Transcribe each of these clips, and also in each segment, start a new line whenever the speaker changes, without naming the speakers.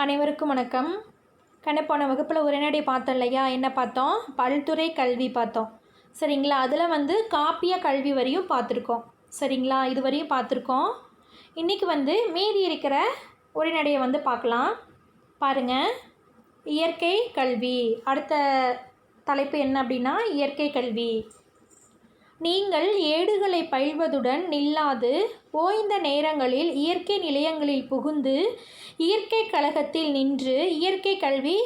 அனைவருக்கும் வணக்கம். கண்டிப்பான போன வகுப்பில் உரைநடை பார்த்தோம் இல்லையா? என்ன பார்த்தோம்? பல்துறை கல்வி பார்த்தோம். சரிங்களா? அதில் வந்து காப்பிய கல்வி வரையும் பார்த்துருக்கோம். சரிங்களா? இது வரையும் பார்த்துருக்கோம். இன்றைக்கி வந்து மீதி இருக்கிற உரைநடையை வந்து பார்க்கலாம். பாருங்கள் இயற்கை கல்வி. அடுத்த தலைப்பு என்ன அப்படின்னா இயற்கை கல்வி. நீங்கள் ஏடுகளை பயில்வதுடன் நில்லாது. ஓய்ந்த நேரங்களில் இயற்கை நிலையங்களில் புகுந்து இயற்கை கழகத்தில் நின்று இயற்கை கல்வி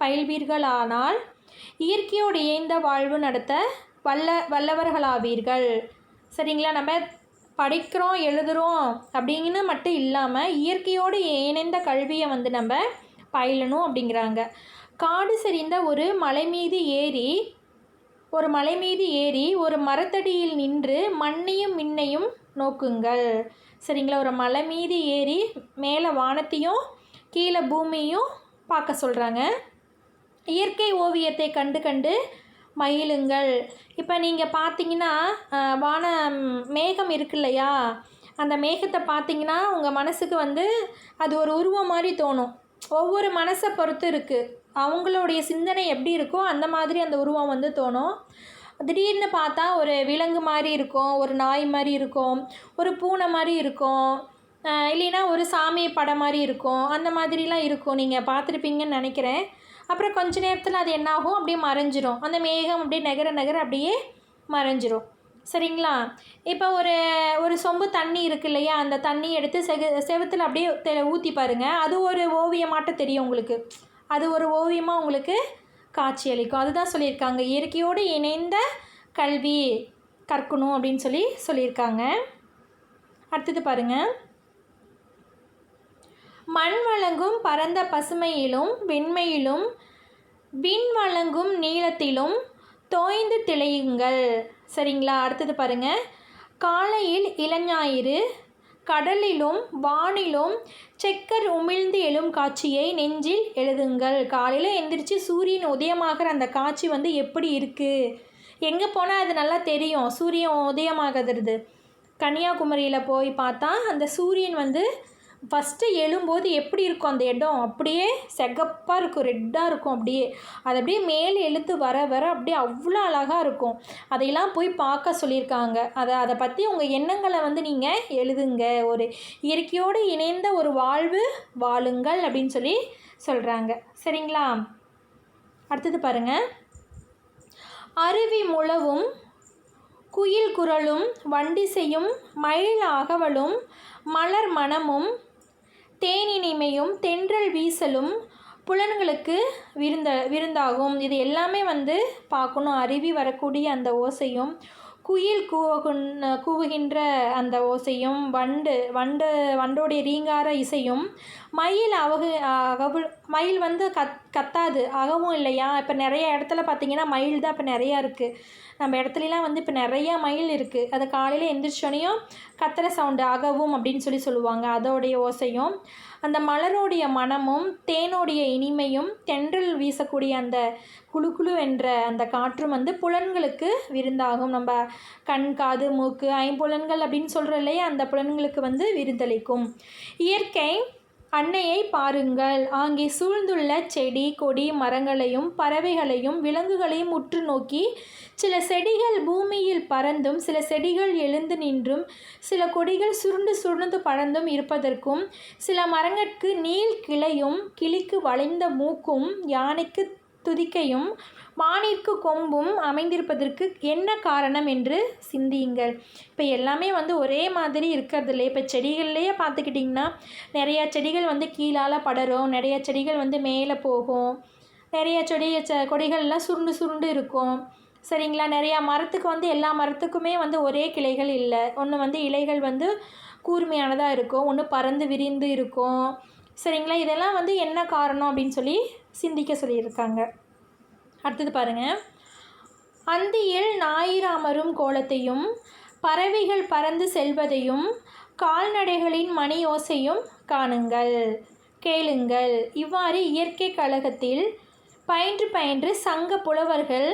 பயில்வீர்களானால் இயற்கையோடு இயைந்த வாழ்வு நடத்த வல்ல வல்லவர்களாவீர்கள். சரிங்களா? நம்ம படிக்கிறோம் எழுதுகிறோம் அப்படிங்கன்னு மட்டும் இல்லாமல் இயற்கையோடு இணைந்த கல்வியை வந்து நம்ம பயிலணும் அப்படிங்கிறாங்க. காடு சரிந்த ஒரு மலை மீது ஏறி ஒரு மலை மீது ஏறி ஒரு மரத்தடியில் நின்று மண்ணையும் மின்னையும் நோக்குங்கள். சரிங்களா? ஒரு மலை மீது ஏறி மேலே வானத்தையும் கீழே பூமியும் பார்க்க சொல்கிறாங்க இயற்கை ஓவியத்தை கண்டு கண்டு மயிலுங்கள் இப்போ நீங்கள் பார்த்தீங்கன்னா வான மேகம் இருக்கு இல்லையா? அந்த மேகத்தை பார்த்தீங்கன்னா உங்கள் மனசுக்கு வந்து அது ஒரு உருவம் மாதிரி தோணும். ஒவ்வொரு மனசை பொறுத்து இருக்குது அவங்களுடைய சிந்தனை எப்படி இருக்கோ அந்த மாதிரி அந்த உருவம் வந்து தோணும். திடீர்னு பார்த்தா ஒரு விலங்கு மாதிரி இருக்கும் ஒரு நாய் மாதிரி இருக்கும் ஒரு பூனை மாதிரி இருக்கும் இல்லைன்னா ஒரு சாமி படம் மாதிரி இருக்கும். அந்த மாதிரிலாம் இருக்கும். நீங்கள் பார்த்துருப்பீங்கன்னு நினைக்கிறேன். அப்புறம் கொஞ்ச நேரத்தில் அது என்னாகும்? அப்படியே மறைஞ்சிரும். அந்த மேகம் அப்படியே நகர நகர அப்படியே மறைஞ்சிரும். சரிங்களா? இப்போ ஒரு ஒரு சொம்பு தண்ணி இருக்கு இல்லையா? அந்த தண்ணி எடுத்து செகு செவத்தில் அப்படியே தெ ஊற்றி பாருங்கள் அது ஒரு ஓவியமாட்ட தெரியும் உங்களுக்கு. அது ஒரு ஓவியமாக உங்களுக்கு காட்சியளிக்கும் அதுதான் சொல்லியிருக்காங்க. இயற்கையோடு இணைந்த கல்வி கற்கணும் அப்படின்னு சொல்லி சொல்லியிருக்காங்க. அடுத்தது பாருங்கள் மண் வழங்கும் பரந்த பசுமையிலும் வெண்மையிலும் விண் வழங்கும் நீளத்திலும் தோய்ந்து திளையுங்கள். சரிங்களா? அடுத்தது பாருங்கள் காலையில் இளஞாயிறு கடலிலும் வானிலும் செக்கர் உமிழ்ந்து எழும் காட்சியை நெஞ்சில் எழுதுங்கள். காலையில் எந்திரிச்சு சூரியன் உதயமாகிற அந்த காட்சி வந்து எப்படி இருக்குது எங்கே போனால் அது நல்லா தெரியும்? சூரியன் உதயமாகிறது. கன்னியாகுமரியில் போய் பார்த்தா அந்த சூரியன் வந்து ஃபஸ்ட்டு எழும்போது எப்படி இருக்கும் அந்த இடம்? அப்படியே செகப்பாக இருக்கும் ரெட்டாக இருக்கும் அப்படியே. அது அப்படியே மேலே எழுத்து வர வர அப்படியே அவ்வளோ அழகாக இருக்கும். அதையெல்லாம் போய் பார்க்க சொல்லியிருக்காங்க. அதை அதை பற்றி உங்கள் எண்ணங்களை வந்து நீங்கள் எழுதுங்க. ஒரு இயற்கையோடு இணைந்த ஒரு வாழ்வு வாழுங்கள் அப்படின்னு சொல்லி சொல்கிறாங்க சரிங்களா? அடுத்தது பாருங்கள் அருவி முழவும் குயில் குரலும் வண்டிசையும் மயில் அகவலும் மலர் மனமும் தேனினிமையும் தென்றல் வீசலும் புலன்களுக்கு விருந்த விருந்தாகும். இது எல்லாமே வந்து பார்க்கணும். அருவி வரக்கூடிய அந்த ஓசையும் குயில் கூவகுன் கூவுகின்ற அந்த ஓசையும் வண்டு வண்டு வண்டோடைய ரீங்கார இசையும் மயில் அவகு அகவு மயில் வந்து கத் கத்தாது அகவும் இல்லையா? இப்போ நிறைய இடத்துல பார்த்தீங்கன்னா மயில் தான் இப்போ நிறையா இருக்குது நம்ம இடத்துலலாம் வந்து இப்போ நிறையா மயில் இருக்குது அது காலையில் எந்திரிச்சோனையும் கத்துற சவுண்டு அகவும் அப்படின்னு சொல்லி சொல்லுவாங்க. அதோடைய ஓசையும். அந்த மலரோடைய மனமும் தேனோடைய இனிமையும் தென்றல் வீசக்கூடிய அந்த குழு குழு என்ற அந்த காற்றும் வந்து புலன்களுக்கு விருந்தாகும். நம்ம கண் காது மூக்கு ஐம்புலன்கள் அப்படின்னு சொல்கிறோம் இல்லையா? அந்த புலன்களுக்கு வந்து விருந்தளிக்கும். இயற்கை அன்னையை பாருங்கள். அங்கே சூழ்ந்துள்ள செடி கொடி மரங்களையும் பறவைகளையும் விலங்குகளையும் உற்று நோக்கி சில செடிகள் பூமியில் பறந்தும் சில செடிகள் எழுந்து நின்றும் சில கொடிகள் சுருண்டு சுருண்டு பறந்தும் இருப்பதற்கும் சில மரங்கட்கு நீள் கிளையும் கிளிக்கு வளைந்த மூக்கும் யானைக்கு துதிக்கையும் மானிற்கு கொம்பும் அமைந்திருப்பதற்கு என்ன காரணம் என்று சிந்தியுங்கள். இப்போ எல்லாமே வந்து ஒரே மாதிரி இருக்கிறதில்ல. இப்போ செடிகள்லேயே பார்த்துக்கிட்டிங்கன்னா நிறையா செடிகள் வந்து கீழால் படரும். நிறைய செடிகள் வந்து மேலே போகும். நிறைய செடி செ கொடிகள்லாம் சுருண்டு சுருண்டு இருக்கும். சரிங்களா? நிறையா மரத்துக்கு வந்து எல்லா மரத்துக்குமே வந்து ஒரே கிளைகள் இல்லை. ஒன்று வந்து இலைகள் வந்து கூர்மையானதாக இருக்கும். ஒன்று பறந்து விரிந்து இருக்கும். சரிங்களா? இதெல்லாம் வந்து என்ன காரணம் அப்படின்னு சொல்லி சிந்திக்க சொல்லியிருக்காங்க. அடுத்தது பாருங்கள் அந்தியில் ஞாயிறாமரும் கோலத்தையும் பறவைகள் பறந்து செல்வதையும் கால்நடைகளின் மணி ஓசையும் காணுங்கள். கேளுங்கள். இவ்வாறு இயற்கை கழகத்தில் பயின்று பயின்று சங்க புலவர்கள்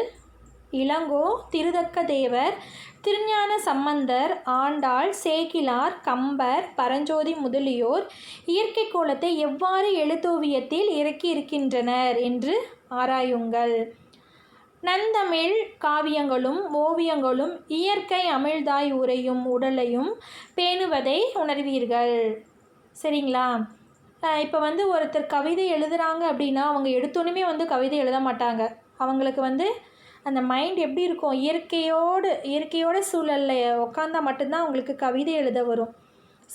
இளங்கோ திருதக்க தேவர் திருஞான சம்பந்தர் ஆண்டாள் சேக்கிலார் கம்பர் பரஞ்சோதி முதலியோர் இயற்கை கோலத்தை எவ்வாறு எழுத்தோவியத்தில் இறக்கியிருக்கின்றனர் என்று ஆராயுங்கள். நந்தமிழ் காவியங்களும் ஓவியங்களும் இயற்கை அமிழ்தாய் உரையும் உடலையும் பேணுவதை உணர்வீர்கள். சரிங்களா? இப்போ வந்து ஒருத்தர் கவிதை எழுதுகிறாங்க அப்படின்னா அவங்க எடுத்தோன்னுமே வந்து கவிதை எழுத மாட்டாங்க. அவங்களுக்கு வந்து அந்த மைண்ட் எப்படி இருக்கும்? இயற்கையோடு இயற்கையோட சூழலில் உட்காந்தா மட்டும்தான் அவங்களுக்கு கவிதை எழுத வரும்.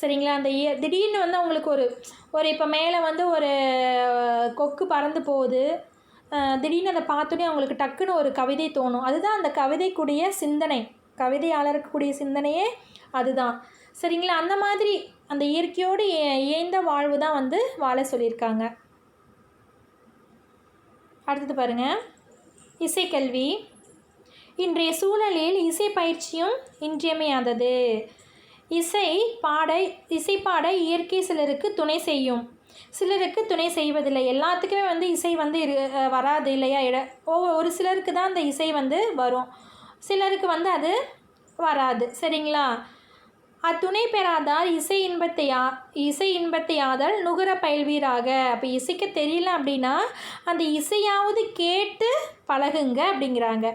சரிங்களா? அந்த இய திடீர்னு வந்து அவங்களுக்கு ஒரு ஒரு இப்போ மேலே வந்து ஒரு கொக்கு பறந்து போகுது. திடீர்னு அதை பார்த்தோன்னே அவங்களுக்கு டக்குன்னு ஒரு கவிதை தோணும். அதுதான் அந்த கவிதைக்குடிய சிந்தனை. கவிதையாளருக்குடிய சிந்தனையே அதுதான். சரிங்களா? அந்த மாதிரி அந்த இயற்கையோடு இய- இயைந்த வாழ்வு தான் வந்து வாழ சொல்லியிருக்காங்க. அடுத்தது பாருங்கள் இசைக்கல்வி. இன்றைய சூழலில் இசை பயிற்சியும் இன்றியமையாதது. இசை பாட இசை பாட இயற்கை சிலருக்கு துணை செய்யும். சிலருக்கு துணை செய்வதில்லை. எல்லாத்துக்குமே வந்து இசை வந்து இரு வராது இல்லையா? இட ஓ ஒரு சிலருக்கு தான் அந்த இசை வந்து வரும். சிலருக்கு வந்து அது வராது. சரிங்களா? அத்துணை பெறாதார் இசை இன்பத்தை இசை இன்பத்தை யாதல் நுகர பயில்வீராக. அப்போ இசைக்க தெரியல அப்படின்னா அந்த இசையாவது கேட்டு பழகுங்க அப்படிங்கிறாங்க.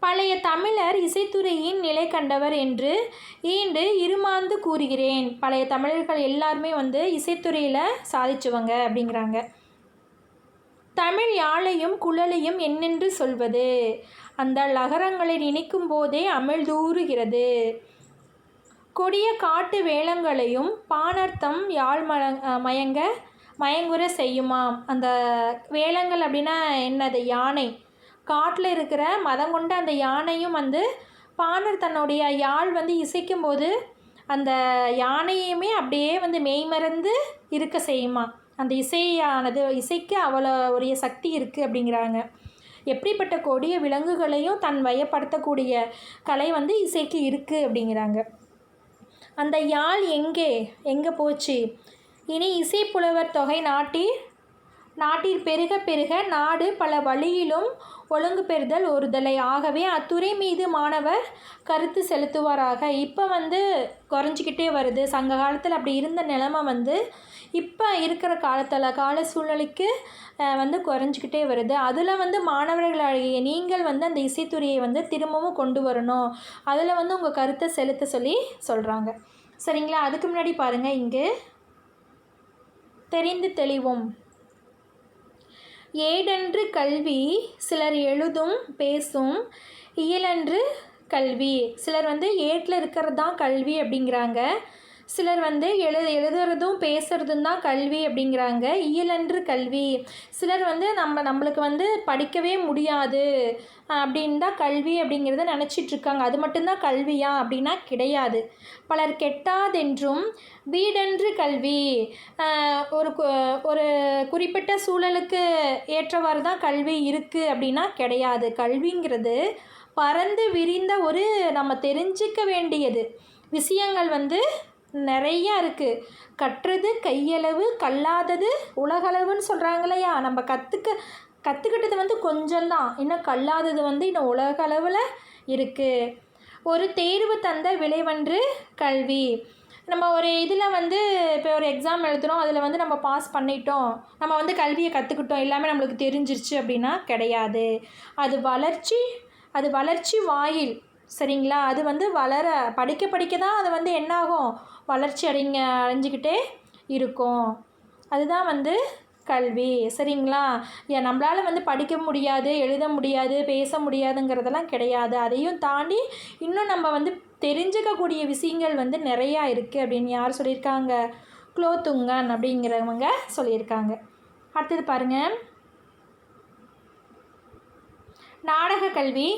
பழைய தமிழர் இசைத்துறையின் நிலை கண்டவர் என்று ஈண்டு இருமாந்து கூறுகிறேன். பழைய தமிழர்கள் எல்லாருமே வந்து இசைத்துறையில் சாதிச்சுவங்க அப்படிங்கிறாங்க. தமிழ் யாழையும் குழலையும் என்னென்று சொல்வது? அந்த லகரங்களை நினைக்கும் போதே அமிழ்தூறுகிறது. கொடிய காட்டு வேளங்களையும் பாணர்த்தம் யாழ் மல மயங்க மயங்குற செய்யுமாம். அந்த வேளங்கள் அப்படின்னா என்னது? யானை. காட்டில் இருக்கிற மதம் கொண்ட அந்த யானையும் வந்து பாணர் தன்னுடைய யாழ் வந்து இசைக்கும்போது அந்த யானையுமே அப்படியே வந்து மெய்மறந்து இருக்க செய்யுமா? அந்த இசையானது இசைக்கு அவ்வளோ உரிய சக்தி இருக்குது அப்படிங்கிறாங்க. எப்படிப்பட்ட கொடிய விலங்குகளையும் தன் வயப்படுத்தக்கூடிய கலை வந்து இசைக்கு இருக்குது அப்படிங்கிறாங்க. அந்த யாழ் எங்கே? எங்கே போச்சு? இனி இசைப்புலவர் தொகை நாட்டில் நாட்டில் பெருக பெருக நாடு பல வழியிலும் ஒழுங்கு பெறுதல் ஒருதலை. ஆகவே அத்துறை மீது மாணவர் கருத்து செலுத்துவாராக. இப்போ வந்து குறைஞ்சிக்கிட்டே வருது. சங்க காலத்தில் அப்படி இருந்த நிலமை வந்து இப்போ இருக்கிற காலத்தில் கால சூழ்நிலைக்கு வந்து குறைஞ்சிக்கிட்டே வருது. அதில் வந்து மாணவர்களாகிய நீங்கள் வந்து அந்த இசைத்துறையை வந்து திரும்பவும் கொண்டு வரணும். அதில் வந்து உங்கள் கருத்தை செலுத்த சொல்லி சொல்கிறாங்க சரிங்களா? அதுக்கு முன்னாடி பாருங்கள் இங்கு. தெரிந்து தெளிவும். ஏடென்று கல்வி சிலர் எழுதும் பேசும். இயலன்று கல்வி. சிலர் வந்து ஏட்டில் இருக்கிறது தான் கல்வி அப்படிங்கிறாங்க. சிலர் வந்து எழு எழுதுறதும் பேசுறதும் தான் கல்வி அப்படிங்கிறாங்க. இயலன்று கல்வி. சிலர் வந்து நம்ம நம்மளுக்கு வந்து படிக்கவே முடியாது அப்படின்னு தான் கல்வி அப்படிங்கிறத நினச்சிட்டு இருக்காங்க. அது மட்டும்தான் கல்வியா அப்படின்னா கிடையாது. பலர் கெட்டாதென்றும் வீடென்று கல்வி ஒரு ஒரு குறிப்பிட்ட சூழலுக்கு ஏற்றவாறு தான் கல்வி இருக்குது அப்படின்னா கிடையாது. கல்விங்கிறது பறந்து விரிந்த ஒரு நம்ம தெரிஞ்சிக்க வேண்டியது. விஷயங்கள் வந்து நிறையா இருக்குது கற்றது கையளவு கல்லாதது உலகளவுன்னு சொல்கிறாங்க இல்லையா நம்ம கற்றுக்க கற்றுக்கிட்டது வந்து கொஞ்சம்தான். இன்னும் கல்லாதது வந்து இன்னும் உலகளவில் இருக்குது ஒரு தேர்வு தந்த விளைவன்று கல்வி. நம்ம ஒரு இதில் வந்து இப்போ ஒரு எக்ஸாம் எழுதுகிறோம் அதில் வந்து நம்ம பாஸ் பண்ணிட்டோம். நம்ம வந்து கல்வியை கற்றுக்கிட்டோம் எல்லாமே நம்மளுக்கு தெரிஞ்சிருச்சு அப்படின்னா கிடையாது. அது வளர்ச்சி அது வளர்ச்சி வாயில் சரிங்களா? அது வந்து வளர படிக்க படிக்க தான் அது வந்து என்னாகும்? வளர்ச்சி அடைங்க அடைஞ்சிக்கிட்டே இருக்கும். அதுதான் வந்து கல்வி. சரிங்களா? ஏன் நம்மளால் வந்து படிக்க முடியாது எழுத முடியாது பேச முடியாதுங்கிறதெல்லாம் கிடையாது. அதையும் தாண்டி இன்னும் நம்ம வந்து தெரிஞ்சுக்கக்கூடிய விஷயங்கள் வந்து நிறையா இருக்குது அப்படின்னு யார் சொல்லியிருக்காங்க? குலோத்துங்கன் அப்படிங்கிறவங்க சொல்லியிருக்காங்க. அடுத்தது பாருங்கள் நாடக கல்வி.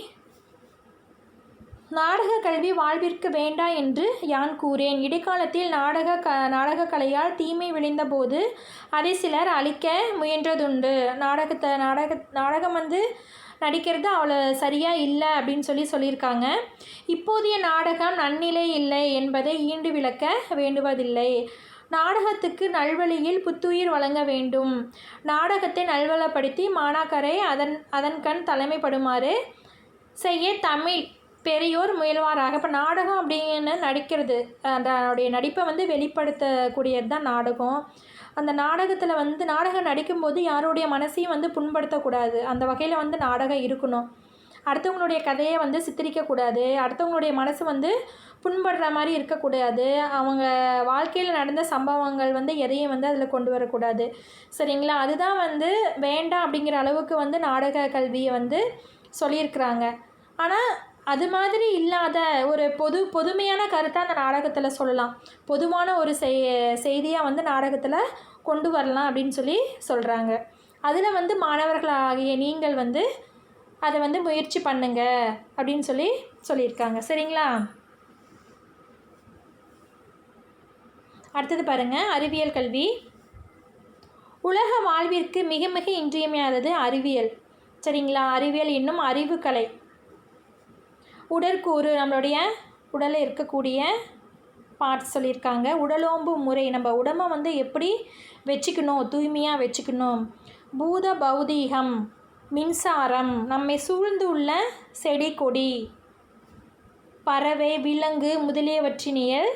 நாடக கல்வி வாழ்விற்கு வேண்டா என்று யான் கூறேன். இடைக்காலத்தில் நாடக க நாடக கலையால் தீமை விளைந்தபோது அதை சிலர் அழிக்க முயன்றதுண்டு. நாடகத்தை நாடக நாடகம் வந்து நடிக்கிறது அவ்வளோ சரியாக இல்லை அப்படின்னு சொல்லி சொல்லியிருக்காங்க. இப்போதைய நாடகம் நன்னிலை இல்லை என்பதை ஈண்டு விளக்க வேண்டுவதில்லை. நாடகத்துக்கு நல்வழியில் புத்துயிர் வழங்க வேண்டும். நாடகத்தை நல்வளப்படுத்தி மாணாக்கரை அதன் அதன் கண் தலைமைப்படுமாறு செய்ய தமிழ் பெரியோர் முயல்வாராக. இப்போ நாடகம் அப்படின்னு நடிக்கிறது அதனுடைய நடிப்பை வந்து வெளிப்படுத்தக்கூடியது தான் நாடகம். அந்த நாடகத்தில் வந்து நாடகம் நடிக்கும்போது யாருடைய மனசையும் வந்து புண்படுத்தக்கூடாது. அந்த வகையில் வந்து நாடகம் இருக்கணும். அடுத்தவங்களுடைய கதையை வந்து சித்தரிக்கக்கூடாது. அடுத்தவங்களுடைய மனசு வந்து புண்படுற மாதிரி இருக்கக்கூடாது. அவங்க வாழ்க்கையில் நடந்த சம்பவங்கள் வந்து எதையும் வந்து அதில் கொண்டு வரக்கூடாது. சரிங்களா? அதுதான் வந்து வேண்டாம் அப்படிங்கிற அளவுக்கு வந்து நாடக கல்வியை வந்து சொல்லியிருக்கிறாங்க. ஆனால் அது மாதிரி இல்லாத ஒரு பொது பொதுமையான கருத்தை அந்த நாடகத்தில் சொல்லலாம். பொதுவான ஒரு செய் செய்தியாக வந்து நாடகத்தில் கொண்டு வரலாம் அப்படின்னு சொல்லி சொல்கிறாங்க அதில் வந்து மாணவர்களாகிய நீங்கள் வந்து அதை வந்து முயற்சி பண்ணுங்க அப்படின்னு சொல்லி சொல்லியிருக்காங்க. சரிங்களா? அடுத்தது பாருங்கள் அறிவியல் கல்வி. உலக வாழ்விற்கு மிக மிக இன்றியமையாதது அறிவியல். சரிங்களா? அறிவியல் இன்னும் அறிவுக்கலை. உடற்கூறு நம்மளுடைய உடலில் இருக்கக்கூடிய பார்ட்ஸ் சொல்லியிருக்காங்க. உடலோம்பு முறை நம்ம உடம்பை வந்து எப்படி வச்சுக்கணும் தூய்மையாக வச்சுக்கணும்? பூத பௌதீகம் மின்சாரம் நம்மை சூழ்ந்து உள்ள செடி கொடி பறவை விலங்கு முதலியவற்றினியல்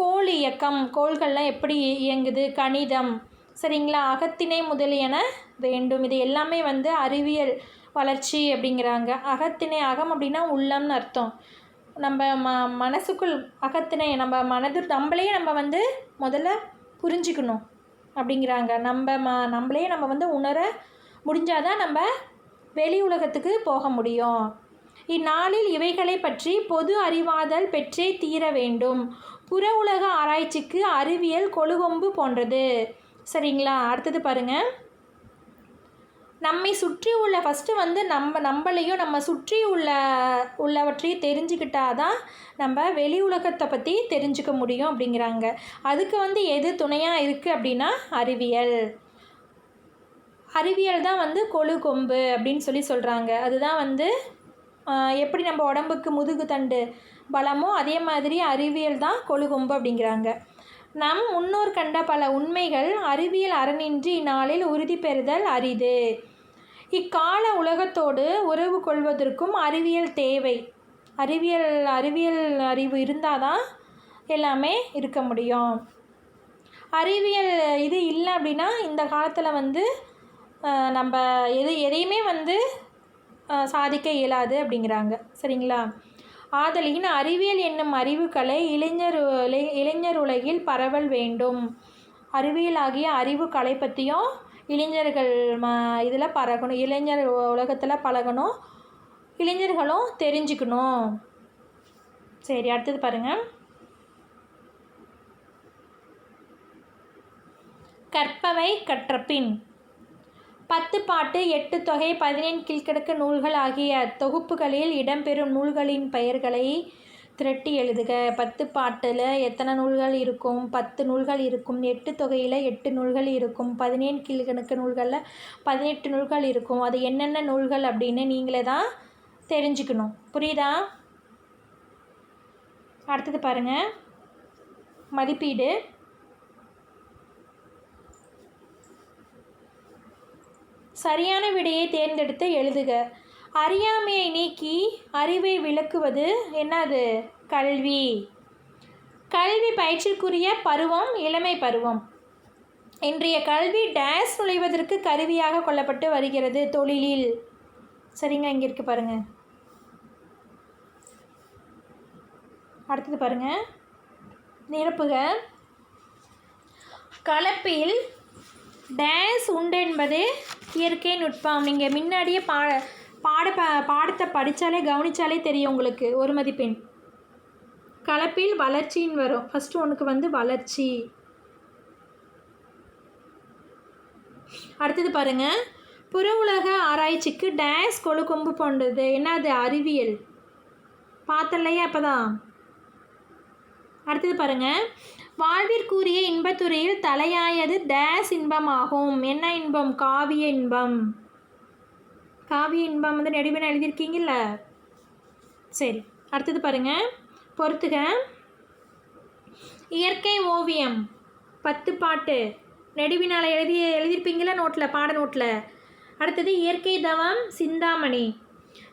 கோள் இயக்கம் கோள்கள்லாம் எப்படி இயங்குது? கணிதம் சரிங்களா? அகத்திணை முதலியன வேண்டும். இது எல்லாமே வந்து அறிவியல் வளர்ச்சி அப்படிங்கிறாங்க. அகத்திணை அகம் அப்படின்னா உள்ளம்னு அர்த்தம். நம்ம ம மனசுக்குள் அகத்திணை நம்ம மனது நம்மளே நம்ம வந்து முதல்ல புரிஞ்சுக்கணும் அப்படிங்கிறாங்க. நம்ம ம நம்மளே நம்ம வந்து உணர முடிஞ்சாதான் நம்ம வெளி உலகத்துக்கு போக முடியும். இந்நாளில் இவைகளை பற்றி பொது அறிவாதல் பெற்றே தீர வேண்டும். புற உலக ஆராய்ச்சிக்கு அறிவியல் கொழுகொம்பு போன்றது. சரிங்களா? அடுத்தது பாருங்கள் நம்மை சுற்றி உள்ள ஃபஸ்ட்டு வந்து நம்ம நம்மளையும் நம்ம சுற்றி உள்ள உள்ளவற்றையும் தெரிஞ்சுக்கிட்டாதான் நம்ம வெளி உலகத்தை பற்றி தெரிஞ்சுக்க முடியும் அப்படிங்கிறாங்க. அதுக்கு வந்து எது துணையாக இருக்குது அப்படின்னா அறிவியல். அறிவியல் தான் வந்து கொழு கொம்பு அப்படின்னு சொல்லி சொல்கிறாங்க அதுதான் வந்து எப்படி நம்ம உடம்புக்கு முதுகு தண்டு பலமோ அதே மாதிரி அறிவியல் தான் கொழு கொம்பு அப்படிங்கிறாங்க. நம் முன்னோர் கண்ட பல உண்மைகள் அறிவியல் அறனின்றி இந்நாளில் உறுதி பெறுதல் அரிது. இக்கால உலகத்தோடு உறவு கொள்வதற்கும் அறிவியல் தேவை. அறிவியல் அறிவியல் அறிவு இருந்தால் தான் எல்லாமே இருக்க முடியும். அறிவியல் இது இல்லை அப்படின்னா இந்த காலத்தில் வந்து நம்ம எது எதையுமே வந்து சாதிக்க இயலாது அப்படிங்கிறாங்க. சரிங்களா? ஆதலின் அறிவியல் என்னும் அறிவுகளை இளைஞர் இளை- இளைஞர் உலகில் பரவல் வேண்டும். அறிவியல் ஆகிய அறிவு கலை பற்றியும் இளைஞர்கள் ம இதில் பழகணும் இளைஞர் உலகத்தில் பழகணும். இளைஞர்களும் தெரிஞ்சுக்கணும். சரி அடுத்தது பாருங்கள் கற்பவை கற்றபின். பத்து பாட்டு எட்டு தொகை பதினெண் கீழ்கணக்கு நூல்கள் ஆகிய தொகுப்புகளில் இடம்பெறும் நூல்களின் பெயர்களை திரட்டி எழுதுக. பத்து பாட்டில் எத்தனை நூல்கள் இருக்கும்? பத்து நூல்கள் இருக்கும். எட்டு தொகையில் எட்டு நூல்கள் இருக்கும். பதினேழு கீழ்கணக்கு நூல்களில் பதினெட்டு நூல்கள் இருக்கும். அது என்னென்ன நூல்கள் அப்படின்னு நீங்களே தான் தெரிஞ்சுக்கணும். புரியுதா? அடுத்தது பாருங்கள் மதிப்பீடு. சரியான விடையை தேர்ந்தெடுத்து எழுதுக. அறியாமையை நீக்கி அறிவை விளக்குவது என்னது? கல்வி. கல்வி பயிற்சிக்குரிய பருவம் இளமை பருவம். இன்றைய கல்வி டேஸ் நுழைவதற்கு கருவியாக கொள்ளப்பட்டு வருகிறது தொழிலில். சரிங்க இங்கே இருக்கு பாருங்க. அடுத்தது பாருங்க. நிரப்புக. கலப்பில் டேஸ் உண்டு என்பது இயற்கை நுட்பம். நீங்கள் முன்னாடியே பாட பாட பாடத்தை படித்தாலே கவனித்தாலே தெரியும் உங்களுக்கு. ஒரு மதிப்பெண். கலப்பில் வளர்ச்சின்னு வரும். ஃபஸ்ட்டு உனக்கு வந்து வளர்ச்சி. அடுத்தது பாருங்கள் புற உலக ஆராய்ச்சிக்கு டேஸ் கொழுக்கொம்பு போன்றது. என்னது? அறிவியல். பார்த்தலையா அப்போதான் அடுத்தது பாருங்கள் வாழ்விற்குரிய இன்பத்துறையில் தலையாயது டேஸ் இன்பமாகும். என்ன இன்பம்? காவிய இன்பம். காவிய இன்பம் வந்து நெடுவின எழுதியிருக்கீங்கல்ல? சரி அடுத்தது பாருங்க. பொறுத்துக. இயற்கை ஓவியம். பத்து பாட்டு. நெடுவினால் எழுதி எழுதியிருப்பீங்களா நோட்டில் பாட நோட்டில் அடுத்தது இயற்கை தவம் சிந்தாமணி.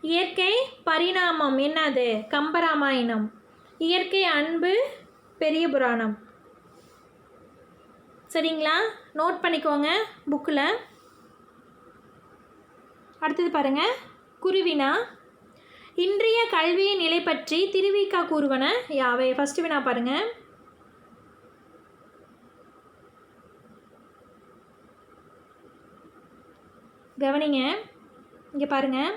இயற்கை பரிணாமம். என்னது? கம்பராமாயணம். இயற்கை அன்பு பெரிய புராணம். சரிங்களா? நோட் பண்ணிக்கோங்க புக்கில் அடுத்தது பாருங்கள் குருவினா? இன்றைய கல்வியின் நிலை பற்றி திருவிக்கா கூறுவன யாவை? ஃபஸ்ட்டு வினா பாருங்கள் கவனிங்க. இங்கே பாருங்கள்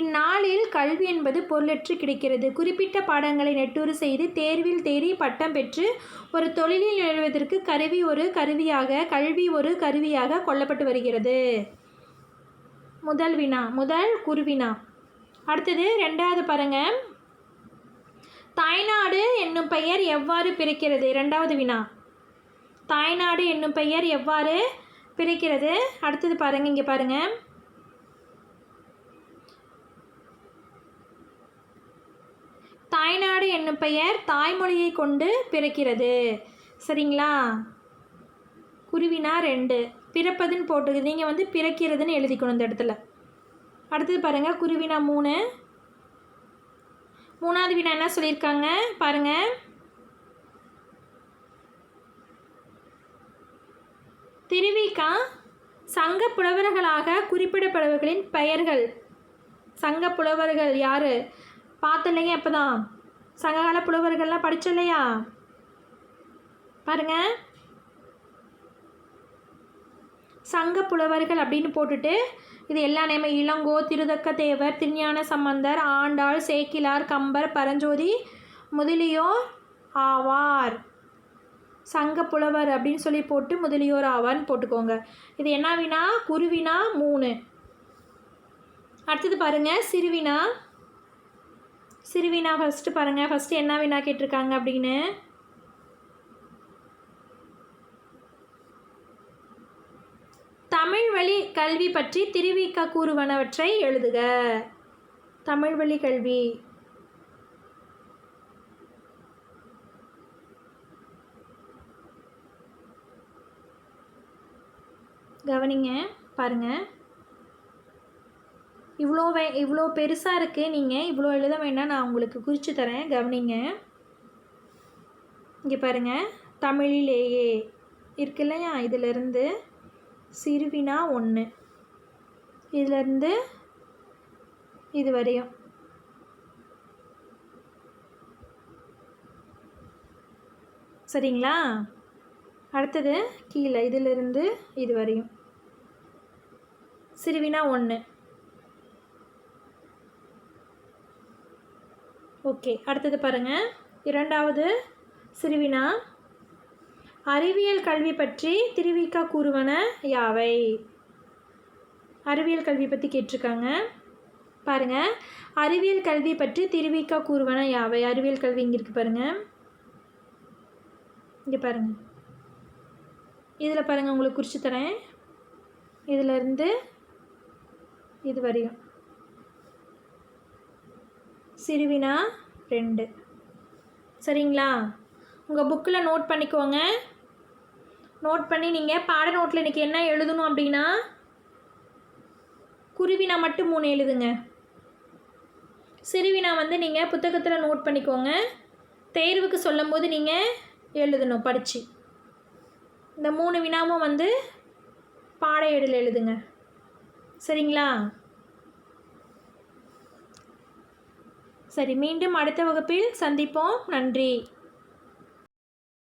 இந்நாளில் கல்வி என்பது பொருளற்று கிடைக்கிறது. குறிப்பிட்ட பாடங்களை நெட்டூறு செய்து தேர்வில் தேறி பட்டம் பெற்று ஒரு தொழிலில் நிகழ்வதற்கு கருவி ஒரு கருவியாக கல்வி ஒரு கருவியாக கொல்லப்பட்டு வருகிறது. முதல் வினா முதல் குருவினா அடுத்தது ரெண்டாவது பாருங்க. தாய்நாடு என்னும் பெயர் எவ்வாறு பிறக்கிறது? ரெண்டாவது வினா. தாய்நாடு என்னும் பெயர் எவ்வாறு பிறக்கிறது? அடுத்தது பாருங்க இங்கே பாருங்கள் தாய்நாடு என்னும் பெயர் தாய்மொழியை கொண்டு பிறக்கிறது. சரிங்களா? குருவினா ரெண்டு. பிறப்பதுன்னு போட்டு நீங்கள் வந்து பிறக்கிறதுன்னு எழுதிக்கணும் இந்த இடத்துல. அடுத்தது பாருங்கள் குருவினா மூணு. மூணாவது வினா என்ன சொல்லியிருக்காங்க? பாருங்கள் திருவிக்கா சங்க புலவர்களாக குறிப்பிடப்படுபவர்களின் பெயர்கள். சங்க புலவர்கள் யார்? பார்த்தலைங்க இப்போ தான் சங்ககால புலவர்கள்லாம் படிச்சலையா பாருங்கள் சங்க புலவர்கள் அப்படின்னு போட்டுட்டு இது எல்லா நேம இளங்கோ திருதக்க தேவர் திருஞான சம்பந்தர் ஆண்டாள் சேக்கிலார் கம்பர் பரஞ்சோதி முதலியோர் ஆவார். சங்க புலவர் அப்படின்னு சொல்லி போட்டு முதலியோர் ஆவார்னு போட்டுக்கோங்க. இது என்ன வினா? குருவினா மூணு. அடுத்தது பாருங்கள் சிறுவினா சிறுவினா ஃபஸ்ட்டு பாருங்கள் ஃபஸ்ட்டு என்ன வினா கேட்டிருக்காங்க அப்படின்னு? தமிழ் வழி கல்வி பற்றி திருவிக்க கூறுவனவற்றை எழுதுக. தமிழ் வழி கல்வி. கவனிங்க பாருங்கள் இவ்வளோ வே இவ்வளோ பெருசாக இருக்குது நீங்கள் இவ்வளோ எழுத வேண்டாம். நான் உங்களுக்கு குறித்து தரேன். கவனிங்க. இங்கே பாருங்கள் தமிழிலேயே இருக்கு இல்லையா? இதிலிருந்து சிறுவினா ஒன்று இதிலிருந்து இது வரையும். சரிங்களா? அடுத்தது கீழே. இதிலிருந்து இது வரையும். சிறுவினா ஒன்று ஓகே அடுத்தது பாருங்கள் இரண்டாவது சிறுவினா. அறிவியல் கல்வி பற்றி திருவிக்கா கூறுவன யாவை? அறிவியல் கல்வி பற்றி கேட்டிருக்காங்க. பாருங்கள் அறிவியல் கல்வி பற்றி திருவிக்கா கூறுவன யாவை? அறிவியல் கல்வி இங்கே இருக்குது பாருங்கள் இங்கே பாருங்கள் இதில் பாருங்கள் உங்களுக்கு குறித்து தரேன். இதிலிருந்து இது வரையும். சிறுவினா ரெண்டு. சரிங்களா? உங்கள் புக்கில் நோட் பண்ணிக்கோங்க. நோட் பண்ணி நீங்கள் பாட நோட்டில் இன்றைக்கி என்ன எழுதணும் அப்படின்னா குருவினா மட்டும் மூணு எழுதுங்க. சிறுவினா வந்து நீங்கள் புத்தகத்தில் நோட் பண்ணிக்கோங்க. தேர்வுக்கு சொல்லும் போது நீங்கள் எழுதணும் படித்து இந்த மூணு வினாமும் வந்து பாட ஏடில் எழுதுங்க. சரிங்களா? சரி மீண்டும் அடுத்த வகுப்பில் சந்திப்போம். நன்றி.